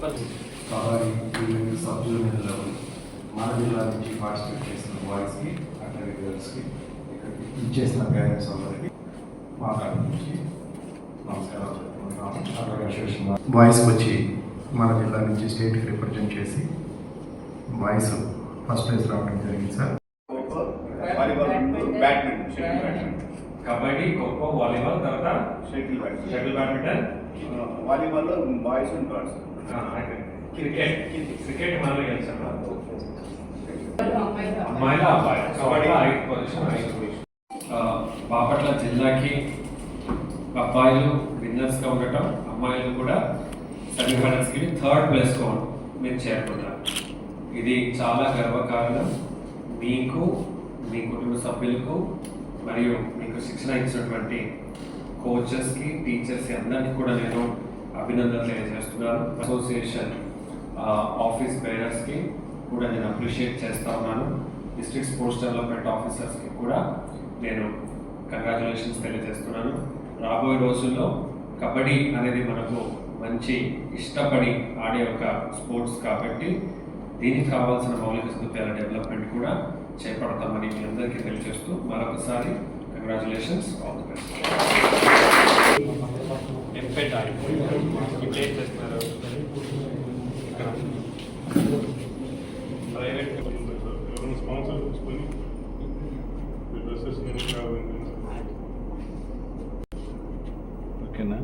సహాయ జిల్లా నుంచి పార్టిసిపేట్ చేసిన బాయ్స్కి ఇచ్చేసిన పేరెంట్స్ మా కాడ నుంచి బాయ్స్కి వచ్చి మన జిల్లా నుంచి స్టేట్కి రిప్రజెంట్ చేసి బాయ్స్ ఫస్ట్ ప్లేస్ రావడం జరిగింది సార్ కబడ్డీ ఖోఖో వాలీబాల్ తర్వాత shuttle badminton shuttle badminton వాలీబాల్లో boys and girls. Cricket cricket మనలో గెలిచాను అమ్మాయిల అబ్బాయి కబడ్డీ ఐదు పొజిషన్ ఐదు పొజిషన్ బాపట్ల జిల్లాకి అబ్బాయిలు విన్నర్స్గా ఉండటం అమ్మాయిలు కూడా సెమీఫైనల్స్కి థర్డ్ ప్లేస్లో మీరు చేరుకున్నారు. ఇది చాలా గర్వకారణం. మీకు మీ కుటుంబ సభ్యులకు మరియు మీకు శిక్షణ ఇచ్చినటువంటి కోచెస్కి టీచర్స్కి అందరికీ కూడా నేను అభినందనలు తెలియజేస్తున్నాను. అసోసియేషన్ ఆఫీస్ బేరర్స్కి కూడా నేను అప్రిషియేట్ చేస్తా ఉన్నాను. డిస్ట్రిక్ట్ స్పోర్ట్స్ డెవలప్మెంట్ ఆఫీసర్స్కి కూడా నేను కంగ్రాచులేషన్స్ తెలియజేస్తున్నాను. రాబోయే రోజుల్లో కబడ్డీ అనేది మనకు మంచి ఇష్టపడి ఆడే ఒక స్పోర్ట్స్ కాబట్టి దీనికి కావాల్సిన మౌలిక సదుపాయాల డెవలప్మెంట్ కూడా చేపడతామని అందరికీ తెలియజేస్తూ మరొకసారి congratulations all the best private sponsor తెచ్చుకొని ఓకేనా?